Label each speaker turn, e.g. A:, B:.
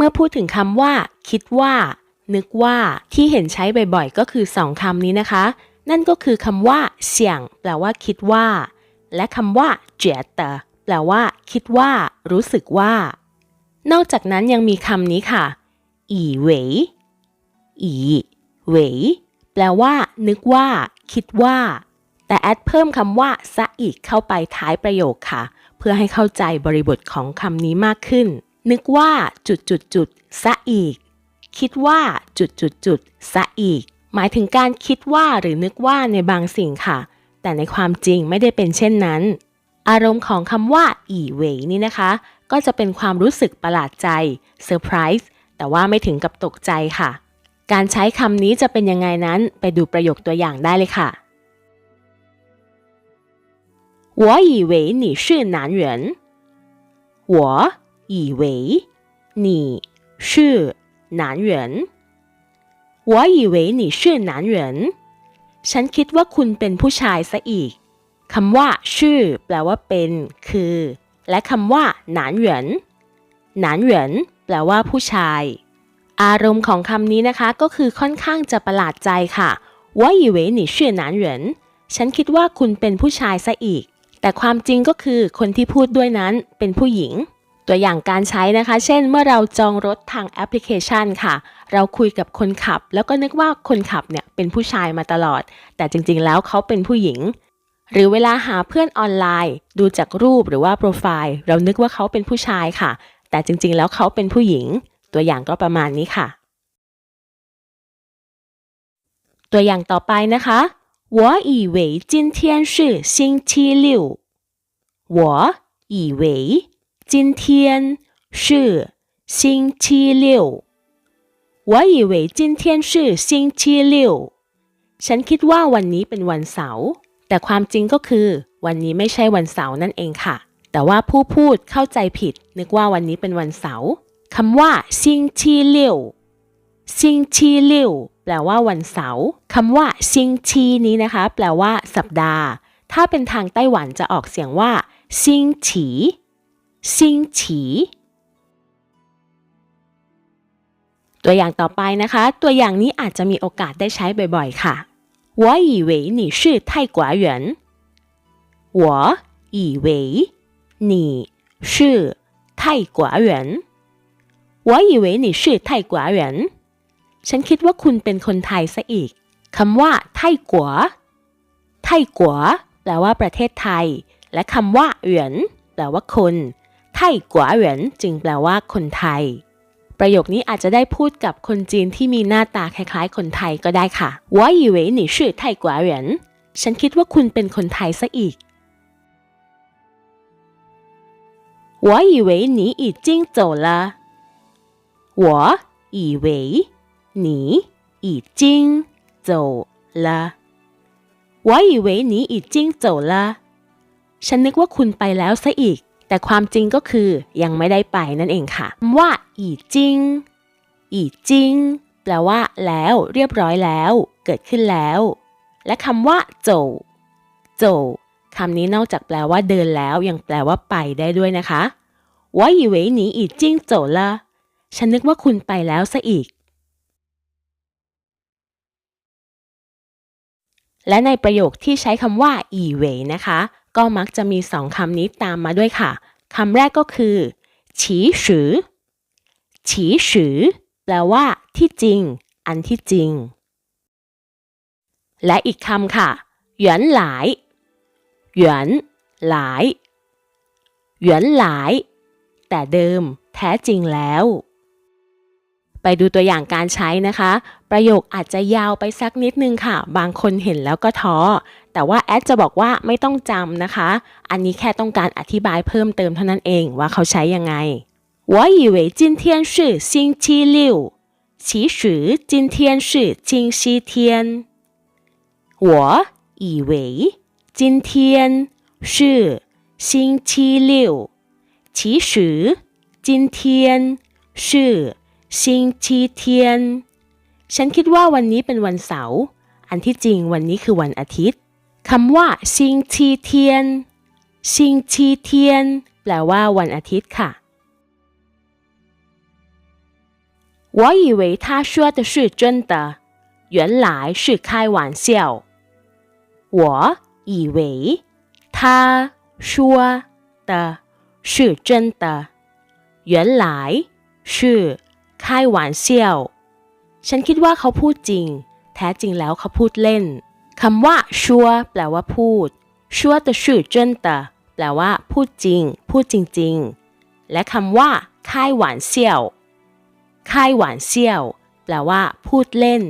A: มื่อพูดถึงคำว่า คิดว่า นึกว่า ที่เห็นใช้บ่อยๆ ก็คือสองคำนี้นะคะ นั่นก็คือคำว่าเสี่ยง แปลว่าคิดว่า และคำว่าเจียเตอแปลว่า คิดว่า รู้สึกว่า นอกจากนั้นยังมีคำนี้ค่ะ อีเหวยอีเหวยแปลว่า นึกว่า คิดว่า แต่แอดเพิ่มคำว่าซะอีกเข้าไปท้ายประโยคค่ะ เพื่อให้เข้าใจบริบทของคำนี้มากขึ้น นึกว่า จุดจุดจุดซะอีก คิดว่า จุดจุดจุดซะอีก หมายถึงการคิดว่าหรือนึกว่าในบางสิ่งค่ะ แต่ในความจริงไม่ได้เป็นเช่นนั้น อารมณ์ของคำว่า อีเหวยนี่นะคะ ก็จะเป็นความรู้สึกประหลาดใจเซอร์ไพรส์แต่ว่าไม่ถึงกับตกใจค่ะ การใช้คำนี้จะเป็นยังไงนั้นไปดูประโยคตัวอย่างได้เลยค่ะ我以为你是男人我 以为你是男人我以为你是男人ฉันคิดว่าคุณเป็นผู้ชายซะอีกคำว่า ชื่อ แปลว่าเป็น คือ และคำว่าหนานเหวินหนานเหวินแปลว่าผู้ชาย อารมณ์ของคำนี้นะคะก็คือค่อนข้างจะประหลาดใจค่ะ我以为你是男人ฉันคิดว่าคุณเป็นผู้ชายซะอีก แต่ความจริงก็คือคนที่พูดด้วยนั้นเป็นผู้หญิง ตัวอย่างการใช้นะคะ เช่น เมื่อเราจองรถทางแอปพลิเคชันค่ะ เราคุยกับคนขับ แล้วก็นึกว่าคนขับเนี่ยเป็นผู้ชายมาตลอด แต่จริงๆ แล้วเขาเป็นผู้หญิง หรือเวลาหาเพื่อนออนไลน์ ดูจากรูปหรือว่าโปรไฟล์ เรานึกว่าเขาเป็นผู้ชายค่ะ แต่จริงๆ แล้วเขาเป็นผู้หญิง ตัวอย่างก็ประมาณนี้ค่ะ ตัวอย่างต่อไปนะคะ我以为今天是星期六我以为 今天是星期六我以为今天是星期六ฉันคิดว่าวันนี้เป็นวันเสาร์ แต่ความจริงก็คือ วันนี้ไม่ใช่วันเสาร์นั่นเองค่ะ แต่ว่าผู้พูดเข้าใจผิด นึกว่าวันนี้เป็นวันเสาร์คำว่าซิงชีเลียวซิงชีเลียวแปลว่าวันเสาร์คำว่าซิงชีนี้นะคะ แปลว่า สัปดาห์ ถ้าเป็นทางไต้หวันจะออกเสียงว่าซิงฉี ซิงฉีตัวอย่างต่อไปนะคะ ตัวอย่างนี้อาจจะมีโอกาสได้ใช้บ่อยๆ ค่ะ我以为你是泰国人我以为你是泰国人我以为你是泰国人ฉันคิดว่าคุณเป็นคนไทยซะอีก คำว่าไทกัวไทกัวแปลว่าประเทศไทย และคำว่าเหวียนแปลว่าคน ไทกัวเหวียนจึงแปลว่าคนไทย ประโยคนี้อาจจะได้พูดกับคนจีนที่มีหน้าตาคล้ายๆ คนไทยก็ได้ค่ะ我以为你是泰国人ฉันคิดว่าคุณเป็นคนไทยซะอีก我以为你已经走了我以为你已经走了我以为你已经走了ฉันนึกว่าคุณไปแล้วซะอีก แต่ความจริงก็คือยังไม่ได้ไปนั่นเองค่ะคำว่าอีจิงอีจิงแปลว่า แล้วเรียบร้อยแล้ว เกิดขึ้นแล้ว และคำว่าโจโจคำนี้นอกจากแปลว่าเดินแล้ว ยังแปลว่าไปได้ด้วยนะคะว่าอีเวนีอีจิงโจละฉันนึกว่าคุณไปแล้วซะอีก และในประโยคที่ใช้คำว่าอีเวนะคะ ก็มักจะมีสองคำนี้ตามมาด้วยค่ะคำแรกก็คือฉีสือฉีสือแปลว่า ที่จริง อันที่จริง และอีกคำค่ะหยวนหลายหยวนหลายหยวนหลาย แต่เดิม แท้จริงแล้ว ไปดูตัวอย่างการใช้นะคะ ประโยคอาจจะยาวไปสักนิดนึงค่ะ บางคนเห็นแล้วก็ท้อ แต่ว่าแอดจะบอกว่าไม่ต้องจำนะคะ อันนี้แค่ต้องการอธิบายเพิ่มเติมเท่านั้นเองว่าเขาใช้ยังไง我以为今天是星期六其实今天是星期天我以为今天是星期六其实今天是星期天ฉันคิดว่าวันนี้เป็นวันเสาร์ อันที่จริงวันนี้คือวันอาทิตย์ คำว่าซิงชีเทียนซิง ชีเทียน แปลว่าวันอาทิตย์ค่ะ 我以为他说的是真的，原来是开玩笑。我以为他说的是真的，原来是开玩笑。ฉันคิดว่าเขาพูดจริง แท้จริงแล้วเขาพูดเล่น คำว่าชัวแปลว่าพูดชัวตะชื่อเจิ้นตะแปลว่าพูดจริง พูดจริง ๆ และคำว่าค่ายหวานเซี่ยวค่ายหวานเซี่ยว แปลว่า พูดเล่น